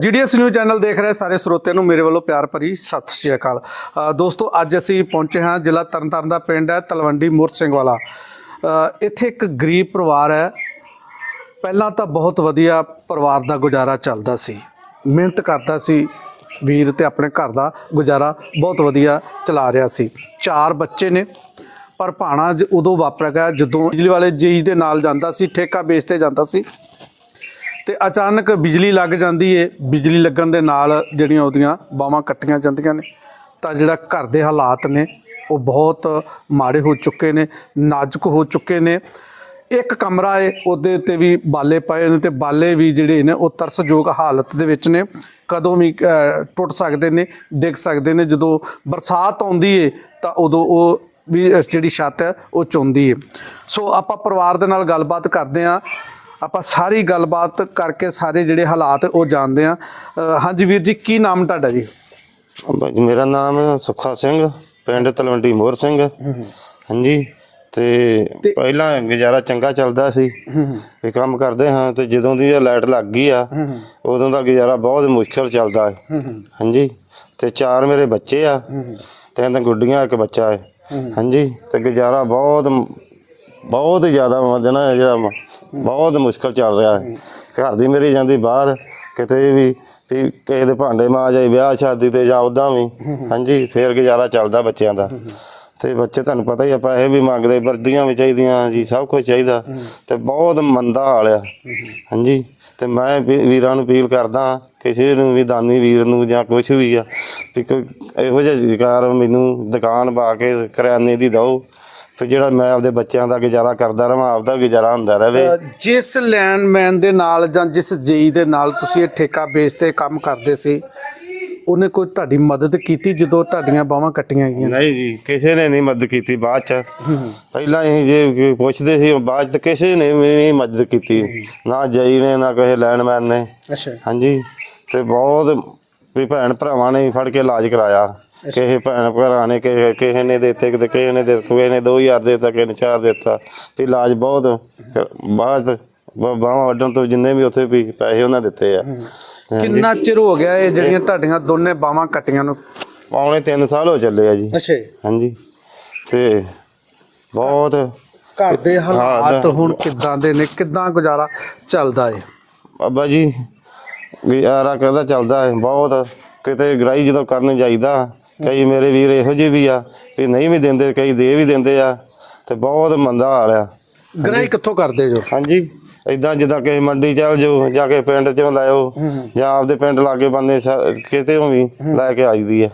GDS news channel ਦੇਖ ਰਹੇ ਸਾਰੇ ਸਰੋਤਿਆਂ ਨੂੰ ਮੇਰੇ ਵੱਲੋਂ ਪਿਆਰ ਭਰੀ ਸਤਿ ਸ਼੍ਰੀ ਅਕਾਲ। ਦੋਸਤੋ, ਅੱਜ ਅਸੀਂ ਪਹੁੰਚੇ ਹਾਂ ਜ਼ਿਲ੍ਹਾ ਤਰਨਤਾਰਨ ਦਾ ਪਿੰਡ ਹੈ ਤਲਵੰਡੀ ਮੁਰ ਸਿੰਘ ਵਾਲਾ। ਇੱਥੇ ਇੱਕ ਗਰੀਬ ਪਰਿਵਾਰ ਹੈ। ਪਹਿਲਾਂ ਤਾਂ ਬਹੁਤ ਵਧੀਆ ਪਰਿਵਾਰ ਦਾ ਗੁਜ਼ਾਰਾ ਚੱਲਦਾ ਸੀ। ਮਿਹਨਤ ਕਰਦਾ ਸੀ, ਵੀਰ ਤੇ ਆਪਣੇ ਘਰ ਦਾ ਗੁਜ਼ਾਰਾ ਬਹੁਤ ਵਧੀਆ ਚਲਾ ਰਿਹਾ ਸੀ। ਚਾਰ ਬੱਚੇ ਨੇ, ਪਰ ਭਾਣਾ ਜ- ਉਦੋਂ ਵਾਪਰਿਆ ਜਦੋਂ ਬਿਜਲੀ ਵਾਲੇ ਜੀ ਦੇ ਨਾਲ ਜਾਂਦਾ ਸੀ, ਠੇਕਾ ਬੇਸ ਜਾਂਦਾ ਸੀ। ਤੇ ਅਚਾਨਕ ਬਿਜਲੀ ਲੱਗ ਜਾਂਦੀ ਏ, ਬਿਜਲੀ ਲੱਗਣ ਦੇ ਨਾਲ ਜਿਹੜੀਆਂ ਉਹਦੀਆਂ ਬਾਹਾਂ ਕੱਟੀਆਂ ਜਾਂਦੀਆਂ ਨੇ। ਤਾਂ ਜਿਹੜਾ ਘਰ ਦੇ ਹਾਲਾਤ ਨੇ, ਉਹ ਬਹੁਤ ਮਾੜੇ ਹੋ ਚੁੱਕੇ ਨੇ, ਨਾਜ਼ੁਕ ਹੋ ਚੁੱਕੇ ਨੇ। ਇੱਕ ਕਮਰਾ ਏ, ਉਹਦੇ ਉੱਤੇ ਵੀ ਬਾਲੇ ਪਏ ਨੇ ਤੇ ਬਾਲੇ ਵੀ ਜਿਹੜੇ ਨੇ, ਉਹ ਤਰਸਯੋਗ ਹਾਲਤ ਦੇ ਵਿੱਚ ਨੇ। ਕਦੋਂ ਵੀ ਟੁੱਟ ਸਕਦੇ ਨੇ, ਡਿੱਗ ਸਕਦੇ ਨੇ। ਜਦੋਂ ਬਰਸਾਤ ਆਉਂਦੀ ਏ, ਤਾਂ ਉਦੋਂ ਉਹ ਵੀ ਜਿਹੜੀ ਛੱਤ ਹੈ, ਉਹ ਚੁੰਦੀ ਏ। ਸੋ ਆਪਾਂ ਪਰਿਵਾਰ ਦੇ ਨਾਲ ਗੱਲਬਾਤ ਕਰਦੇ ਹਾਂ ਆਪਾਂ ਸਾਰੀ ਗੱਲਬਾਤ ਕਰਕੇ ਸਾਰੇ ਜਿਹੜੇ ਹਾਲਾਤ ਉਹ ਜਾਣਦੇ ਆ ਹਾਂਜੀ ਵੀਰ ਜੀ ਕੀ ਨਾਮ ਤੁਹਾਡਾ ਜੀ? ਬਾਈ ਮੇਰਾ ਨਾਮ ਸੁੱਖਾ ਸਿੰਘ ਪਿੰਡ ਤਲਵੰਡੀ ਮੋਹਰ ਸਿੰਘ। ਹਾਂਜੀ ਤੇ ਤੇ- ਪਹਿਲਾਂ ਗੁਜ਼ਾਰਾ ਚੰਗਾ ਚੱਲਦਾ ਸੀ। ਵੀ ਕੰਮ ਕਰਦੇ ਹਾਂ ਤੇ ਜਦੋਂ ਦੀ ਇਹ ਲਾਈਟ ਲੱਗ ਗਈ ਆ ਉਦੋਂ ਦਾ ਗੁਜ਼ਾਰਾ ਬਹੁਤ ਮੁਸ਼ਕਲ ਚੱਲਦਾ ਹੈ। ਹਾਂਜੀ ਤੇ ਚਾਰ ਮੇਰੇ ਬੱਚੇ ਆ। ਤਿੰਨ ਗੁੱਡੀਆਂ ਇੱਕ ਬੱਚਾ ਹੈ। ਹਾਂਜੀ ਤੇ ਗੁਜ਼ਾਰਾ ਬਹੁਤ ਬਹੁਤ ਜ਼ਿਆਦਾ ਮਦਨਾ ਜਿਹੜਾ ਬਹੁਤ ਮੁਸ਼ਕਲ ਚੱਲ ਰਿਹਾ। ਹੈ ਘਰ ਦੀ ਮੇਰੀ ਜਾਂਦੀ ਬਾਹਰ, ਕਿਤੇ ਵੀ ਵੀ ਕਿਸੇ ਦੇ ਭਾਂਡੇ ਮਾਂ ਜਾਈ ਵਿਆਹ ਸ਼ਾਦੀ ਤੇ ਜਾਂ ਉਦਾਂ ਵੀ, ਹਾਂਜੀ, ਫੇਰ ਗੁਜ਼ਾਰਾ ਚੱਲਦਾ ਬੱਚਿਆਂ ਦਾ। ਤੇ ਬੱਚੇ ਤੁਹਾਨੂੰ ਪਤਾ ਹੀ ਆਪਾਂ ਇਹ ਵੀ ਮੰਗਦੇ, ਵਰਦੀਆਂ ਵੀ ਚਾਹੀਦੀਆਂ ਜੀ ਸਭ ਕੁਝ ਚਾਹੀਦਾ। ਤੇ ਬਹੁਤ ਮੰਦਾ ਹਾਲ ਆ, ਹਾਂਜੀ। ਤੇ ਮੈਂ ਵੀਰਾਂ ਨੂੰ ਅਪੀਲ ਕਰਦਾ, ਕਿਸੇ ਨੂੰ ਵੀ, ਦਾਨੀ ਵੀਰ ਨੂੰ ਜਾਂ ਕੁਝ ਵੀ ਆ, ਵੀ ਇਹੋ ਜਿਹਾ ਜ਼ਿਕਾਰ ਮੈਨੂੰ ਦੁਕਾਨ ਪਾ ਕੇ ਕਰਿਆਨੇ ਦੀ ਦਿਓ। ਫਿਰ ਜਿਹੜਾ ਮੈਂ ਆਪਦੇ ਬੱਚਿਆਂ ਦਾ ਗੁਜ਼ਾਰਾ ਕਰਦਾ ਰਵਾਂ ਆਪਦਾ ਗੁਜ਼ਾਰਾ ਹੁੰਦਾ ਰਹੇ ਜਿਸ ਲੈਂਡਮੈਨ ਦੇ ਨਾਲ ਜਾਂ ਜਿਸ ਜੇਈ ਦੇ ਨਾਲ ਤੁਸੀਂ ਇਹ ਠੇਕਾ ਬੇਸ ਤੇ ਕੰਮ ਕਰਦੇ ਸੀ ਉਹਨੇ ਕੋਈ ਤੁਹਾਡੀ ਮਦਦ ਕੀਤੀ ਜਦੋਂ ਤੁਹਾਡੀਆਂ ਬਾਹਾਂ ਕੱਟੀਆਂ ਗਈਆਂ? ਨਹੀਂ ਜੀ ਕਿਸੇ ਨੇ ਨਹੀਂ ਮਦਦ ਕੀਤੀ ਬਾਅਦ ਚ। ਪਹਿਲਾਂ ਅਸੀਂ ਜੇ ਪੁੱਛਦੇ ਸੀ ਬਾਅਦ ਚ ਕਿਸੇ ਨੇ ਵੀ ਨਹੀਂ ਮਦਦ ਕੀਤੀ। ਨਾ ਜਈ ਨੇ ਨਾ ਕਿਸੇ ਲੈਂਡਮੈਨ ਨੇ। ਅੱਛਾ। ਹਾਂਜੀ ਤੇ ਬਹੁਤ ਵੀ ਭੈਣ ਭਰਾਵਾਂ ਨੇ ਫੜ ਕੇ ਇਲਾਜ ਕਰਾਇਆ। ਕਿਸੇ ਭੈਣ ਭਰਾ ਨੇ ਕਿਸੇ ਕਿਸੇ ਨੇ ਦਿੱਤੇ ਕਿਤੇ ਕਿਸੇ ਨੇ ਦੇ ਕਿਸੇ ਨੇ 2000 ਦਿੱਤਾ ਕਿਸੇ ਨੇ 4 ਦਿੱਤਾ। ਤੇ ਇਲਾਜ ਬਹੁਤ ਕਰ- ਬਾਅਦ ਬਾਹਾਂ ਵੱਢਣ ਤੋਂ ਜਿੰਨੇ ਵੀ ਉੱਥੇ ਵੀ ਪੈਸੇ ਉਹਨਾਂ ਦਿੱਤੇ ਆ। ਕਿੰਨਾ ਚਿਰ ਹੋ ਗਿਆ ਇਹ ਜਿਹੜੀਆਂ ਤੁਹਾਡੀਆਂ ਦੋਨੇ ਬਾਹਾਂ ਕੱਟੀਆਂ ਨੂੰ? ਪੌਣੇ 3 ਸਾਲ ਹੋ ਚੱਲੇ ਆ ਜੀ। ਅੱਛਾ ਹਾਂਜੀ। ਤੇ ਬਹੁਤ ਘਰ ਦੇ ਹਾਲਾਤ ਹੁਣ ਕਿੱਦਾਂ ਦੇ ਨੇ? ਕਿੱਦਾਂ ਗੁਜ਼ਾਰਾ ਚੱਲਦਾ ਏ? ਬਾਬਾ ਜੀ ਗੁਜ਼ਾਰਾ ਕਹਿੰਦਾ ਚੱਲਦਾ ਹੈ ਬਹੁਤ ਕਿਤੇ ਗਰਾਈ ਜਦੋਂ ਕਰਨ ਜਾਈਦਾ ਕਈ ਮੇਰੇ ਵੀਰ ਇਹੋ ਜਿਹੇ ਵੀ ਆ ਕਿ ਨਹੀਂ ਵੀ ਦਿੰਦੇ ਕਈ ਦੇ ਵੀ ਦਿੰਦੇ ਆ ਤੇ ਬਹੁਤ ਮੰਦਾ ਹਾਲ ਆ। ਗ੍ਰਹਿ ਕਿੱਥੋਂ ਕਰਦੇ ਜੋ? ਹਾਂਜੀ। ਇਦਾਂ ਜਿੱਦਾਂ ਕਿਸੇ ਮੰਡੀ ਚੱਲ ਜਾਓ ਜਾਂ ਕੇ ਪਿੰਡ ਚੋਂ ਲਾਇਓ ਜਾਂ ਆਪਦੇ ਪਿੰਡ ਲਾਗੇ ਬੰਦੇ ਕਿਤੇ ਵੀ ਲੈ ਕੇ ਆਈਦੀ ਆ।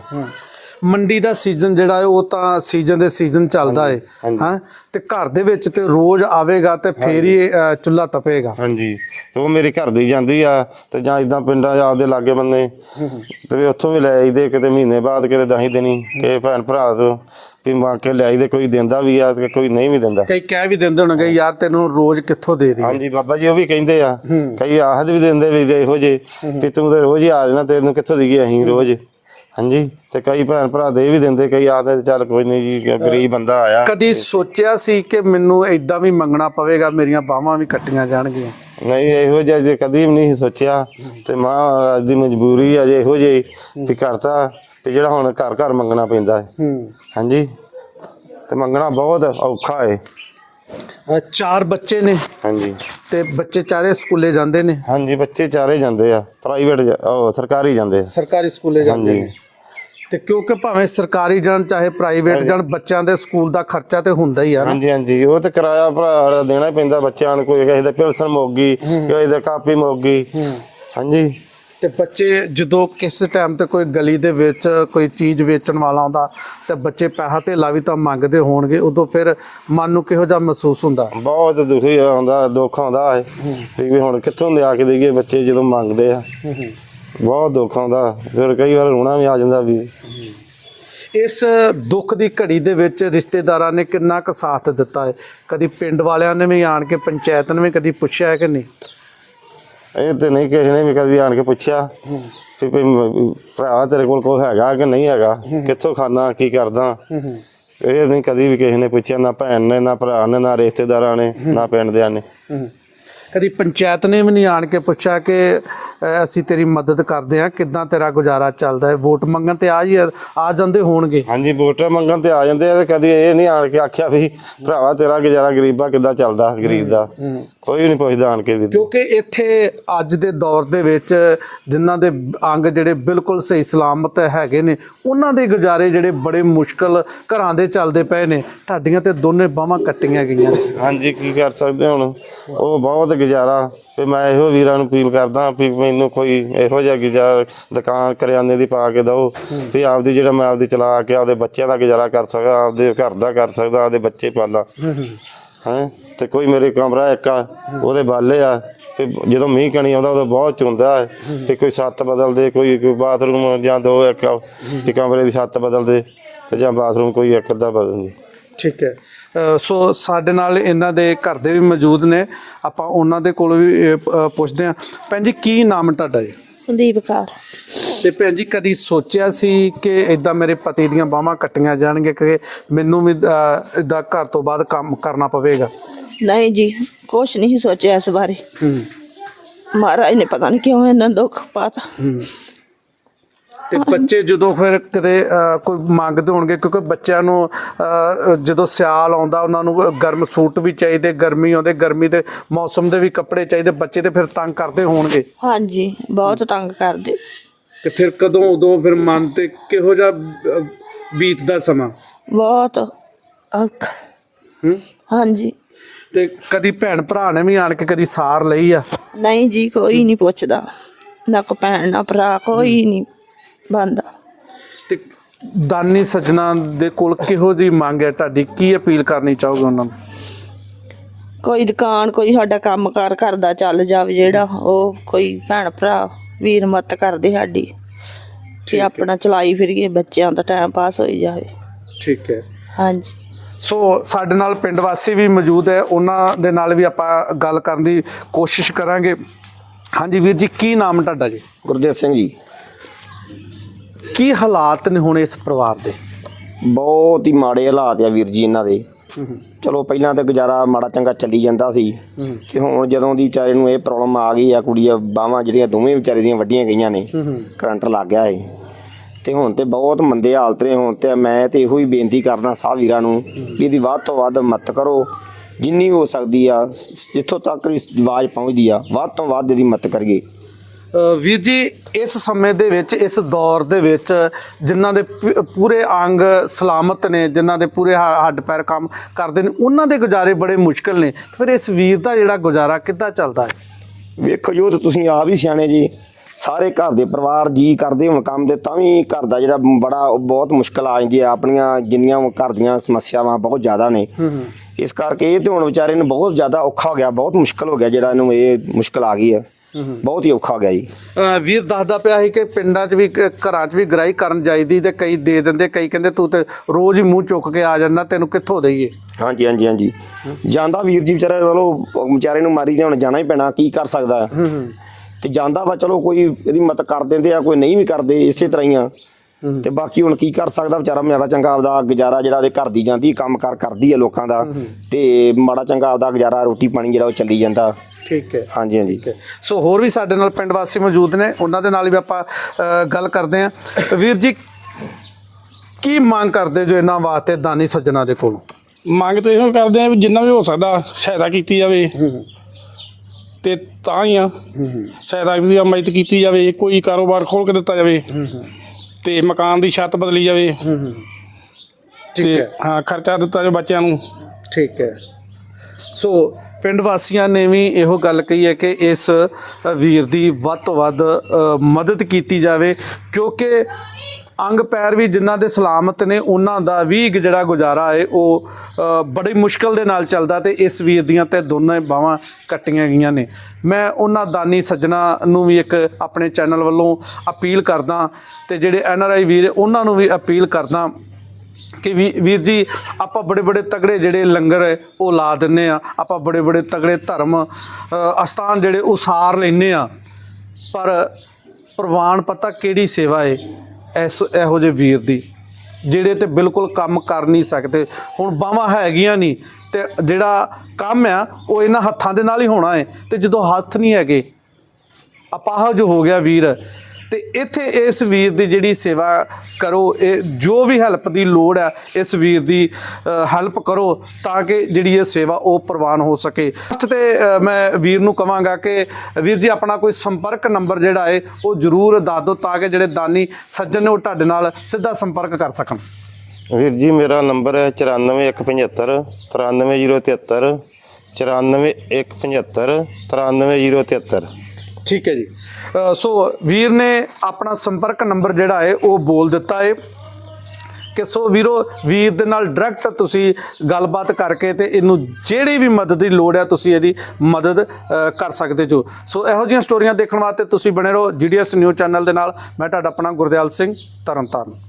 ਮੰਡੀ ਦਾ ਸੀਜ਼ਨ ਜਿਹੜਾ ਹੈ ਉਹ ਤਾਂ ਸੀਜ਼ਨ ਦੇ ਸੀਜ਼ਨ ਚੱਲਦਾ ਹੈ। ਹਾਂ ਤੇ ਘਰ ਦੇ ਵਿੱਚ ਤੇ ਰੋਜ਼ ਆਵੇਗਾ ਤੇ ਫੇਰ ਹੀ ਅ, ਚੁੱਲ੍ਹਾ ਤਪੇਗਾ। ਹਾਂਜੀ ਤੇ ਉਹ ਮੇਰੇ ਘਰ ਦੀ ਜਾਂਦੀ ਆ ਤੇ ਜਾਂ ਇਦਾਂ ਪਿੰਡਾਂ 'ਚ ਆਪਦੇ ਲਾਗੇ ਬੰਦੇ ਤੇ ਵੀ ਉੱਥੋਂ ਵੀ ਲੈ ਆਈਦੇ ਕਿਤੇ ਮਹੀਨੇ ਬਾਅਦ ਕਿਤੇ ਦਹੀਂ ਦਿਨੀ ਕਿਸੇ ਭੈਣ ਭਰਾ ਤੋਂ ਵੀ ਮੰਗ ਕੇ ਲੈ ਆਈਦੇ ਕੋਈ ਦਿੰਦਾ ਵੀ ਆ ਤੇ ਕੋਈ ਨਹੀਂ ਵੀ ਦਿੰਦਾ। ਕਈ ਕਹਿ ਵੀ ਦਿੰਦੇ ਹੋਣਗੇ ਯਾਰ ਤੈਨੂੰ ਰੋਜ਼ ਕਿੱਥੋਂ ਦੇ ਦੇ ਹਾਂਜੀ ਬਾਬਾ ਜੀ ਉਹ ਵੀ ਕਹਿੰਦੇ ਆ। ਕਈ ਆਹਦ ਵੀ ਦਿੰਦੇ ਵੀ ਇਹੋ ਜੇ ਵੀ ਤੂੰ ਤੇ ਰੋਜ਼ ਹੀ ਆ ਜਾਣਾ ਤੈਨੂੰ ਕਿੱਥੋਂ ਦੀਏ ਅਸੀਂ ਰੋਜ਼? ਹਾਂਜੀ? ਤੇ ਕਈ ਭੈਣ ਭਰਾ ਦੇ ਵੀ ਦਿੰਦੇ ਕਈ ਆਖਦੇ ਚੱਲ ਕੋਈ ਨਹੀਂ ਜੀ ਗਰੀਬ ਬੰਦਾ ਆਇਆ। ਕਦੀ ਸੋਚਿਆ ਸੀ ਕਿ ਮੈਨੂੰ ਇਦਾਂ ਵੀ ਮੰਗਣਾ ਪਵੇਗਾ ਮੇਰੀਆਂ ਬਾਹਾਂ ਵੀ ਕੱਟੀਆਂ ਜਾਣਗੀਆਂ? ਨਹੀਂ ਇਹੋ ਜਿਹਾ ਜੇ ਕਦੀ ਵੀ ਨਹੀਂ ਸੋਚਿਆ। ਤੇ ਮਹਾਰਾਜ ਦੀ ਮਜਬੂਰੀ ਆ ਜੇ ਇਹੋ ਜਿਹੀ ਵੀ ਕਰਤਾ ਤੇ ਜਿਹੜਾ ਹੁਣ ਘਰ ਘਰ ਮੰਗਣਾ ਪੈਂਦਾ ਹੈ। ਹਾਂਜੀ? ਤੇ ਮੰਗਣਾ ਬਹੁਤ ਔਖਾ ਹੈ। ਚਾਰ ਬੱਚੇ ਨੇ। ਹਾਂਜੀ। ਤੇ ਬੱਚੇ ਚਾਰੇ ਸਕੂਲੇ ਜਾਂਦੇ ਨੇ? ਹਾਂਜੀ ਬੱਚੇ ਚਾਰੇ ਜਾਂਦੇ ਆ। ਪ੍ਰਾਈਵੇਟ ਸਰਕਾਰੀ ਜਾਂਦੇ ਆ। ਸਰਕਾਰੀ ਸਕੂਲੇ ਜਾਂਦੇ ਹਾਂਜੀ। ਨੇ ਤੇ ਕਿਉਂਕਿ ਭਾਵੇਂ ਸਰਕਾਰੀ ਜਾਣ ਚਾਹੇ ਪ੍ਰਾਈਵੇਟ ਜਾਣ ਬੱਚਿਆਂ ਦੇ ਸਕੂਲ ਦਾ ਖਰਚਾ ਤੇ ਹੁੰਦਾ ਹੀ ਆ ਨਾ। ਹਾਂਜੀ ਹਾਂਜੀ। ਉਹ ਤੇ ਕਿਰਾਇਆ ਭਰਾ ਦੇਣਾ ਪੈਂਦਾ ਬੱਚਿਆਂ ਨੂੰ ਕੋਈ ਕਿਸੇ ਦਾ ਪਿਲਸਨ ਮੁੱਕ ਗਈ ਕਿਸੇ ਦਾ ਕਾਪੀ ਮੁੱਕ ਗਈ। ਹਾਂਜੀ। ਤੇ ਬੱਚੇ ਜਦੋਂ ਕਿਸ ਟਾਈਮ ਤੇ ਕੋਈ ਗਲੀ ਦੇ ਵਿੱਚ ਕੋਈ ਚੀਜ਼ ਵੇਚਣ ਵਾਲਾ ਆਉਂਦਾ ਤੇ ਬੱਚੇ ਪੈਸਾ ਧੇਲਾ ਵੀ ਤਾਂ ਮੰਗਦੇ ਹੋਣਗੇ ਉਦੋਂ ਫਿਰ ਮਨ ਨੂੰ ਕਿਹੋ ਜਿਹਾ ਮਹਿਸੂਸ ਹੁੰਦਾ? ਬਹੁਤ ਦੁਖੀ ਆਉਂਦਾ ਦੁੱਖ ਆਉਂਦਾ ਹੈ ਵੀ ਹੁਣ ਕਿੱਥੋਂ ਲਿਆ ਕੇ ਦੇਈਏ ਬੱਚੇ ਜਦੋਂ ਮੰਗਦੇ ਆ। ਬਹੁਤ ਦੁੱਖ ਆਉਂਦਾ ਫਿਰ ਕਈ ਵਾਰ ਰੋਣਾ ਵੀ ਆ ਜਾਂਦਾ ਵੀ। ਇਸ ਦੁੱਖ ਦੀ ਘੜੀ ਦੇ ਵਿੱਚ ਰਿਸ਼ਤੇਦਾਰਾਂ ਨੇ ਕਿੰਨਾ ਕੁ ਸਾਥ ਦਿੱਤਾ ਹੈ? ਕਦੀ ਪਿੰਡ ਵਾਲਿਆਂ ਨੇ ਵੀ ਆਣ ਕੇ ਪੰਚਾਇਤ ਨੇ ਵੀ ਕਦੀ ਪੁੱਛਿਆ ਹੈ ਕਿ ਨਹੀਂ? ਇਹ ਤੇ ਨਹੀਂ ਕਿਸੇ ਨੇ ਵੀ ਕਦੀ ਆਣ ਕੇ ਪੁੱਛਿਆ ਵੀ ਭਈ ਭਰਾ ਤੇਰੇ ਕੋਲ ਕੋਈ ਹੈਗਾ ਕਿ ਨਹੀਂ ਹੈਗਾ? ਕਿੱਥੋਂ ਖਾਣਾ ਕੀ ਕਰਦਾ? ਇਹ ਨਹੀਂ ਕਦੀ ਵੀ ਕਿਸੇ ਨੇ ਪੁੱਛਿਆ ਨਾ ਭੈਣ ਨੇ ਨਾ ਭਰਾ ਨੇ ਨਾ ਰਿਸ਼ਤੇਦਾਰਾਂ ਨੇ ਨਾ ਪਿੰਡ ਦਿਆਂ ਨੇ। ਕਦੀ ਪੰਚਾਇਤ ਨੇ ਵੀ ਨਹੀਂ ਆਣ ਕੇ ਪੁੱਛਿਆ ਕਿ ਅਸੀਂ ਤੇਰੀ ਮਦਦ ਕਰਦੇ ਹਾਂ ਕਿੱਦਾਂ ਤੇਰਾ ਗੁਜ਼ਾਰਾ ਚੱਲਦਾ ਹੈ? ਵੋਟ ਮੰਗਣ ਤੇ ਆ ਹੀ ਆ ਜਾਂਦੇ ਹੋਣਗੇ। ਹਾਂਜੀ ਵੋਟਰ ਮੰਗਣ ਤੇ ਆ ਜਾਂਦੇ ਆ ਤੇ ਕਦੀ ਇਹ ਨਹੀਂ ਆਣ ਕੇ ਆਖਿਆ ਵੀ ਭਰਾਵਾ ਤੇਰਾ ਗੁਜ਼ਾਰਾ ਗਰੀਬਾ ਕਿੱਦਾਂ ਚੱਲਦਾ ਗਰੀਬ ਦਾ? ਕੋਈ ਨਹੀਂ ਪੁੱਛਦਾ ਆਣ ਕੇ ਵੀ। ਕਿਉਂਕਿ ਇੱਥੇ ਅੱਜ ਦੇ ਦੌਰ ਦੇ ਵਿੱਚ ਜਿਨ੍ਹਾਂ ਦੇ ਅੰਗ ਜਿਹੜੇ ਬਿਲਕੁਲ ਸਹੀ ਸਲਾਮਤ ਹੈਗੇ ਨੇ ਉਹਨਾਂ ਦੇ ਗੁਜ਼ਾਰੇ ਜਿਹੜੇ ਬੜੇ ਮੁਸ਼ਕਲ ਘਰਾਂ ਦੇ ਚੱਲਦੇ ਪਏ ਨੇ ਤੁਹਾਡੀਆਂ ਤੇ ਦੋਨੇ ਬਾਹਾਂ ਕੱਟੀਆਂ ਗਈਆਂ ਨੇ। ਹਾਂਜੀ ਕੀ ਕਰ ਸਕਦੇ ਹੁਣ? ਉਹ ਬਹੁਤ ਗੁਜ਼ਾਰਾ ਤੇ ਮੈਂ ਇਹੋ ਵੀਰਾਂ ਨੂੰ ਅਪੀਲ ਕਰਦਾ ਵੀ ਮੈਨੂੰ ਕੋਈ ਇਹੋ ਜਿਹਾ ਗੁਜ਼ਾਰਾ ਦੁਕਾਨ ਕਰਿਆਨੇ ਦੀ ਪਾ ਕੇ ਦਿਓ ਵੀ ਆਪਦੀ ਜਿਹੜਾ ਮੈਂ ਆਪਦੀ ਚਲਾ ਕੇ ਆਪਦੇ ਬੱਚਿਆਂ ਦਾ ਗੁਜ਼ਾਰਾ ਕਰ ਸਕਾਂ ਆਪਦੇ ਘਰ ਦਾ ਕਰ ਸਕਦਾ ਆਪਦੇ ਬੱਚੇ ਪਾਲਾਂ। ਹੈ ਤੇ ਕੋਈ ਮੇਰੇ ਕਮਰਾ ਇੱਕ ਆ ਉਹਦੇ ਬਾਲੇ ਆ ਤੇ ਜਦੋਂ ਮੀਂਹ ਕਣੀ ਆਉਂਦਾ ਉਦੋਂ ਬਹੁਤ ਚੁੰਦਾ ਹੈ ਤੇ ਕੋਈ ਛੱਤ ਬਦਲ ਦੇ ਕੋਈ ਕੋਈ ਬਾਥਰੂਮ ਜਾਂ ਦੋ ਇੱਕ ਤੇ ਕਮਰੇ ਦੀ ਛੱਤ ਬਦਲ ਦੇ ਤੇ ਜਾਂ ਬਾਥਰੂਮ ਕੋਈ ਇੱਕ ਅੱਧਾ ਬਦਲ ਦੇ ਠੀਕ ਹੈ। ਸੋ ਸਾਡੇ ਨਾਲ ਇਹਨਾਂ ਦੇ ਘਰ ਦੇ ਵੀ ਮੌਜੂਦ ਨੇ। ਆਪਾਂ ਉਹਨਾਂ ਦੇ ਕੋਲ ਵੀ ਅ, ਪੁੱਛਦੇ ਹਾਂ। ਭੈਣ ਜੀ ਕੀ ਨਾਮ ਤੁਹਾਡਾ ਜੀ? ਸੰਦੀਪ ਕੌਰ। ਤੇ ਭੈਣ ਜੀ ਕਦੀ ਸੋਚਿਆ ਸੀ ਕਿ ਇਦਾਂ ਮੇਰੇ ਪਤੀ ਦੀਆਂ ਬਾਹਾਂ ਕੱਟੀਆਂ ਜਾਣਗੀਆਂ ਕਿ ਮੈਨੂੰ ਵੀ ਇਦਾਂ ਘਰ ਤੋਂ ਬਾਅਦ ਕੰਮ ਕਰਨਾ ਪਵੇਗਾ? ਨਹੀਂ ਜੀ ਕੁਛ ਨਹੀਂ ਸੋਚਿਆ ਇਸ ਬਾਰੇ। ਹੂੰ। ਮਹਾਰਾਜ ਨੇ ਪਤਾ ਨਹੀਂ ਕਿਉਂ ਇਹਨਾਂ ਦੁੱਖ ਪਾਤਾ। ਹੂੰ। ਤੇ ਬੱਚੇ ਜਦੋਂ ਫਿਰ ਅ, ਕੋਈ ਮੰਗਦੇ ਹੋਣਗੇ ਕਿਉਂਕਿ ਬੱਚਿਆਂ ਨੂੰ ਅ, ਜਦੋਂ ਸਿਆਲ ਆਉਂਦਾ ਉਹਨਾਂ ਨੂੰ ਗਰਮ ਸੂਟ ਵੀ ਚਾਹੀਦੇ ਗਰਮੀ ਆਉਂਦੇ ਗਰਮੀ ਦੇ ਮੌਸਮ ਦੇ ਵੀ ਕੱਪੜੇ ਚਾਹੀਦੇ ਬੱਚੇ ਤੇ ਫਿਰ ਤੰਗ ਕਰਦੇ ਹੋਣਗੇ। ਹਾਂਜੀ ਬਹੁਤ ਤੰਗ ਕਰਦੇ। ਤੇ ਫਿਰ ਕਦੋਂ ਉਦੋਂ ਫਿਰ ਮਨ ਤੇ ਕਿਹੋ ਜਿਹਾ ਅ, ਬੀਤਦਾ ਸਮਾਂ? ਬਹੁਤ ਔਖ ਹੂੰ? ਹਾਂਜੀ। ਤੇ ਕਦੀ ਭੈਣ ਭਰਾ ਨੇ ਵੀ ਆਣ ਕੇ ਕਦੀ ਸਾਰ ਲਈ ਆ? ਨਹੀਂ ਜੀ ਕੋਈ ਨਹੀਂ ਪੁੱਛਦਾ। ਨਾ ਕੋ ਭੈਣ ਨਾ ਭਰਾ ਕੋਈ ਨਹੀਂ। ਬੰਦਾ ਤੇ ਦਾਨੀ ਸੱਜਣਾ ਦੇ ਕੋਲ ਕਿਹੋ ਜੀ ਮੰਗ ਹੈ? ਤੁਹਾਡੀ ਕੀ ਅਪੀਲ ਕਰਨੀ ਚਾਹੋਗੇ ਉਹਨਾਂ ਨੂੰ? ਕੋਈ ਦੁਕਾਨ ਕੋਈ ਸਾਡਾ ਕੰਮਕਾਰ ਕਰਦਾ ਚੱਲ ਜਾਵੇ ਜਿਹੜਾ ਉਹ ਕੋਈ ਭੈਣ ਭਰਾ ਵੀਰ ਮਤ ਕਰਦੇ ਸਾਡੀ ਤੇ ਆਪਣਾ ਚਲਾਈ ਫਿਰੀਏ ਬੱਚਿਆਂ ਦਾ ਟਾਈਮ ਪਾਸ ਹੋਈ ਜਾਵੇ। ਠੀਕ ਹੈ। ਹਾਂਜੀ। ਸੋ ਸਾਡੇ ਨਾਲ ਪਿੰਡ ਵਾਸੀ ਵੀ ਮੌਜੂਦ ਹੈ ਉਹਨਾਂ ਦੇ ਨਾਲ ਵੀ ਆਪਾਂ ਗੱਲ ਕਰਨ ਦੀ ਕੋਸ਼ਿਸ਼ ਕਰਾਂਗੇ। ਹਾਂਜੀ ਵੀਰ ਜੀ ਕੀ ਨਾਮ ਤੁਹਾਡਾ ਜੀ? ਗੁਰਦੇਵ ਸਿੰਘ ਜੀ। ਕੀ ਹਾਲਾਤ ਨੇ ਹੁਣ ਇਸ ਪਰਿਵਾਰ ਦੇ? ਬਹੁਤ ਹੀ ਮਾੜੇ ਹਾਲਾਤ ਆ ਵੀਰ ਜੀ ਇਹਨਾਂ ਦੇ। ਚਲੋ ਪਹਿਲਾਂ ਤਾਂ ਗੁਜ਼ਾਰਾ ਮਾੜਾ ਚੰਗਾ ਚੱਲੀ ਜਾਂਦਾ ਸੀ। ਕਿ ਹੁਣ ਜਦੋਂ ਦੀ ਵਿਚਾਰੇ ਨੂੰ ਇਹ ਪ੍ਰੋਬਲਮ ਆ ਗਈ ਆ ਕੁੜੀਆਂ ਬਾਹਾਂ ਜਿਹੜੀਆਂ ਦੋਵੇਂ ਵਿਚਾਰੇ ਦੀਆਂ ਵੱਡੀਆਂ ਗਈਆਂ ਨੇ ਕਰੰਟ ਲੱਗ ਗਿਆ ਏ। ਤੇ ਹੁਣ ਤੇ ਬਹੁਤ ਮੰਦੇ ਹਾਲਤ ਨੇ ਹੁਣ ਤੇ ਮੈਂ ਤੇ ਇਹੋ ਹੀ ਬੇਨਤੀ ਕਰਦਾ ਸਾਹ ਵੀਰਾਂ ਨੂੰ ਵੀ ਇਹਦੀ ਵੱਧ ਤੋਂ ਵੱਧ ਮਦਦ ਕਰੋ। ਜਿੰਨੀ ਹੋ ਸਕਦੀ ਆ ਜਿੱਥੋਂ ਤੱਕ ਇਸ ਆਵਾਜ਼ ਪਹੁੰਚਦੀ ਆ ਵੱਧ ਤੋਂ ਵੱਧ ਇਹਦੀ ਮਦਦ ਕਰੀਏ। ਵੀਰ ਜੀ ਇਸ ਸਮੇਂ ਦੇ ਵਿੱਚ ਇਸ ਦੌਰ ਦੇ ਵਿੱਚ ਜਿਨ੍ਹਾਂ ਦੇ ਪੂਰੇ ਅੰਗ ਸਲਾਮਤ ਨੇ ਜਿਨ੍ਹਾਂ ਦੇ ਪੂਰੇ ਹੱਡ ਪੈਰ ਕੰਮ ਕਰਦੇ ਨੇ ਉਹਨਾਂ ਦੇ ਗੁਜ਼ਾਰੇ ਬੜੇ ਮੁਸ਼ਕਲ ਨੇ। ਫਿਰ ਇਸ ਵੀਰ ਦਾ ਜਿਹੜਾ ਗੁਜ਼ਾਰਾ ਕਿੱਦਾਂ ਚੱਲਦਾ ਹੈ? ਵੇਖੋ ਜੋ ਤੇ ਤੁਸੀਂ ਆਪ ਹੀ ਸਿਆਣੇ ਜੀ। ਸਾਰੇ ਘਰ ਦੇ ਪਰਿਵਾਰ ਜੀ ਕਰਦੇ ਹੋਣ ਕੰਮ ਦੇ ਤਾਂ ਵੀ ਘਰ ਦਾ ਜਿਹੜਾ ਬੜਾ ਬਹੁਤ ਮੁਸ਼ਕਲ ਆ ਜਾਂਦੀ ਹੈ। ਆਪਣੀਆਂ ਜਿੰਨੀਆਂ ਘਰ ਦੀਆਂ ਸਮੱਸਿਆਵਾਂ ਬਹੁਤ ਜ਼ਿਆਦਾ ਨੇ। ਇਸ ਕਰਕੇ ਇਹ ਤੇ ਹੁਣ ਵਿਚਾਰੇ ਨੂੰ ਬਹੁਤ ਜ਼ਿਆਦਾ ਔਖਾ ਹੋ ਗਿਆ ਬਹੁਤ ਮੁਸ਼ਕਲ ਹੋ ਗਿਆ ਜਿਹੜਾ ਇਹਨੂੰ ਇਹ ਮੁਸ਼ਕਲ ਆ ਗਈ ਹੈ। ਬਹੁਤ ਹੀ ਔਖਾ ਹੋ ਗਿਆ ਜੀ। ਵੀਰ ਦੱਸਦਾ ਪਿਆ ਸੀ ਕਿ ਪਿੰਡਾਂ 'ਚ ਵੀ ਕ- ਘਰਾਂ 'ਚ ਵੀ ਗ੍ਰਾਈ ਕਰਨ ਜਾਈਦੀ ਤੇ ਕਈ ਦੇ ਦਿੰਦੇ ਕਈ ਕਹਿੰਦੇ ਤੂੰ ਤੇ ਰੋਜ਼ ਹੀ ਮੂੰਹ ਚੁੱਕ ਕੇ ਆ ਜਾਂਦਾ ਤੈਨੂੰ ਕਿੱਥੋਂ ਦਈਏ? ਹਾਂਜੀ ਹਾਂਜੀ ਹਾਂਜੀ। ਜਾਂਦਾ ਵੀਰ ਜੀ ਵਿਚਾਰਾ ਚਲੋ ਵਿਚਾਰੇ ਨੂੰ ਮਾਰੀ ਦੇ ਹੁਣ ਜਾਣਾ ਹੀ ਪੈਣਾ ਕੀ ਕਰ ਸਕਦਾ? ਹੈ? ਤੇ ਜਾਂਦਾ ਵਾ ਚਲੋ ਕੋਈ ਇਹਦੀ ਮਦਦ ਕਰ ਦਿੰਦੇ ਆ ਕੋਈ ਨਹੀਂ ਵੀ ਕਰਦੇ ਇਸੇ ਤਰ੍ਹਾਂ ਹੀ ਆ। ਤੇ ਬਾਕੀ ਹੁਣ ਕੀ ਕਰ ਸਕਦਾ ਵਿਚਾਰਾ ਮਾੜਾ ਚੰਗਾ ਆਪਦਾ ਗੁਜ਼ਾਰਾ ਜਿਹੜਾ ਉਹਦੇ ਘਰ ਦੀ ਜਾਂਦੀ ਕੰਮ ਕਾਰ ਕਰਦੀ ਹੈ ਲੋਕਾਂ ਦਾ। ਤੇ ਮਾੜਾ ਚੰਗਾ ਆਪਦਾ ਗੁਜ਼ਾਰਾ ਰੋਟੀ ਪਾਣੀ ਜਿਹੜਾ ਉਹ ਚੱਲੀ ਜਾਂਦਾ। ਠੀਕ ਹੈ। ਹਾਂਜੀ ਹਾਂਜੀ। ਠੀਕ ਹੈ। ਸੋ ਹੋਰ ਵੀ ਸਾਡੇ ਨਾਲ ਪਿੰਡ ਵਾਸੀ ਮੌਜੂਦ ਨੇ ਉਹਨਾਂ ਦੇ ਨਾਲ ਵੀ ਆਪਾਂ ਅ, ਗੱਲ ਕਰਦੇ ਹਾਂ। ਵੀਰ ਜੀ ਕੀ ਮੰਗ ਕਰਦੇ ਜੋ ਇਹਨਾਂ ਵਾਸਤੇ ਦਾਨੀ ਸੱਜਣਾ ਦੇ ਕੋਲੋਂ? ਮੰਗ ਤੇ ਇਹੋ ਕਰਦੇ ਆ ਵੀ ਜਿੰਨਾ ਵੀ ਹੋ ਸਕਦਾ ਸਹਾਇਤਾ ਕੀਤੀ ਜਾਵੇ। ਤੇ ਤਾਂ ਹੀ ਆ ਸਹਾਇਤਾ ਦੀ ਮਦਦ ਕੀਤੀ ਜਾਵੇ ਕੋਈ ਕਾਰੋਬਾਰ ਖੋਲ ਕੇ ਦਿੱਤਾ ਜਾਵੇ। ਤੇ ਮਕਾਨ ਦੀ ਛੱਤ ਬਦਲੀ ਜਾਵੇ। ਠੀਕ ਤੇ ਹੈ। ਹਾਂ ਖਰਚਾ ਦਿੱਤਾ ਜਾਵੇ ਬੱਚਿਆਂ ਨੂੰ। ਠੀਕ ਹੈ। ਸੋ ਪਿੰਡ ਵਾਸੀਆਂ ਨੇ ਵੀ ਇਹੋ ਗੱਲ ਕਹੀ ਹੈ ਕਿ ਇਸ ਵੀਰ ਦੀ ਵੱਧ ਤੋਂ ਵੱਧ ਮਦਦ ਕੀਤੀ ਜਾਵੇ, ਕਿਉਂਕਿ ਅੰਗ ਪੈਰ ਵੀ ਜਿਨ੍ਹਾਂ ਦੇ ਸਲਾਮਤ ਨੇ, ਉਹਨਾਂ ਦਾ ਵੀ ਜਿਹੜਾ ਗੁਜ਼ਾਰਾ ਹੈ, ਉਹ ਬੜੀ ਮੁਸ਼ਕਲ ਦੇ ਨਾਲ ਚੱਲਦਾ ਤੇ ਇਸ ਵੀਰ ਦੀਆਂ ਤੇ ਦੋਨੇ ਬਾਹਾਂ ਕੱਟੀਆਂ ਗਈਆਂ ਨੇ। ਮੈਂ ਉਹਨਾਂ ਦਾਨੀ ਸੱਜਣਾ ਨੂੰ ਵੀ ਇੱਕ ਆਪਣੇ ਚੈਨਲ ਵੱਲੋਂ ਅਪੀਲ ਕਰਦਾ ਤੇ ਜਿਹੜੇ ਐਨ ਆਰ ਆਈ ਵੀਰ, ਉਹਨਾਂ ਨੂੰ ਵੀ ਅਪੀਲ ਕਰਦਾ ਕਿ ਵੀ ਵੀਰ ਜੀ, ਆਪਾਂ ਬੜੇ ਬੜੇ ਤਗੜੇ ਜਿਹੜੇ ਲੰਗਰ ਹੈ, ਉਹ ਲਾ ਦਿੰਨੇ ਆ। ਆਪਾਂ ਬੜੇ ਬੜੇ ਤਗੜੇ ਧਰਮ ਅਸਥਾਨ ਜਿਹੜੇ ਉਸਾਰ ਸਾਰ ਲੈਨੇ ਆ। ਪਰ ਪ੍ਰਵਾਨ ਪਤਾ ਕਿਹੜੀ ਸੇਵਾ ਏ? ਐਸ, ਇਹੋ ਜਿਹੇ ਵੀਰ ਦੀ, ਜਿਹੜੇ ਤੇ ਬਿਲਕੁਲ ਕੰਮ ਕਰ ਨਹੀਂ ਸਕਦੇ। ਹੁਣ ਬਾਹਾਂ ਹੈਗੀਆਂ ਨਹੀਂ, ਤੇ ਜਿਹੜਾ ਕੰਮ ਆ, ਉਹ ਇਹਨਾਂ ਹੱਥਾਂ ਦੇ ਨਾਲ ਹੀ ਹੋਣਾ ਏ। ਤੇ ਜਦੋਂ ਹੱਥ ਨਹੀਂ ਹੈਗੇ, ਅਪਾਹਜ ਹੋ ਗਿਆ ਵੀਰ। ਤੇ ਇੱਥੇ ਇਸ ਵੀਰ ਦੀ ਜਿਹੜੀ ਸੇਵਾ ਕਰੋ, ਇਹ ਜੋ ਵੀ ਹੈਲਪ ਦੀ ਲੋੜ ਹੈ, ਇਸ ਵੀਰ ਦੀ ਹੈਲਪ ਕਰੋ ਤਾਂ ਕਿ ਜਿਹੜੀ ਇਹ ਸੇਵਾ ਉਹ ਪ੍ਰਵਾਨ ਹੋ ਸਕੇ। ਫਸਟ ਤੇ ਮੈਂ ਵੀਰ ਨੂੰ ਕਵਾਂਗਾ ਕਿ ਵੀਰ ਜੀ ਆਪਣਾ ਕੋਈ ਸੰਪਰਕ ਨੰਬਰ ਜਿਹੜਾ ਹੈ, ਉਹ ਜ਼ਰੂਰ ਦੱਸ ਦਿਓ ਤਾਂ ਕਿ ਜਿਹੜੇ ਦਾਨੀ ਸੱਜਣ ਨੇ ਉਹ ਤੁਹਾਡੇ ਨਾਲ ਸਿੱਧਾ ਸੰਪਰਕ ਕਰ ਸਕਣ। ਵੀਰ ਜੀ, ਮੇਰਾ ਨੰਬਰ ਹੈ 94175 93073 94175 93073 ਠੀਕ ਹੈ ਜੀ। ਸੋ ਵੀਰ ਨੇ ਆਪਣਾ ਸੰਪਰਕ ਨੰਬਰ ਜਿਹੜਾ ਹੈ, ਉਹ ਬੋਲ ਦਿੱਤਾ ਹੈ ਕਿ ਸੋ ਵੀਰੋ, ਵੀਰ ਦੇ ਨਾਲ ਡਾਇਰੈਕਟ ਤੁਸੀਂ ਗੱਲਬਾਤ ਕਰਕੇ ਤੇ ਇਹਨੂੰ ਜਿਹੜੀ ਵੀ ਮਦਦ ਦੀ ਲੋੜ ਹੈ, ਤੁਸੀਂ ਇਹਦੀ ਮਦਦ ਕਰ ਸਕਦੇ ਜੋ। ਸੋ ਇਹੋ ਜਿਹੀਆਂ ਸਟੋਰੀਆਂ ਦੇਖਣ ਵਾਸਤੇ ਤੁਸੀਂ ਬਣੇ ਰਹੋ ਜੀਡੀਐਸ ਨਿਊਜ਼ ਚੈਨਲ ਦੇ ਨਾਲ। ਮੈਂ ਤੁਹਾਡਾ ਆਪਣਾ ਗੁਰਦਿਆਲ ਸਿੰਘ, ਤਰਨਤਾਰਨ।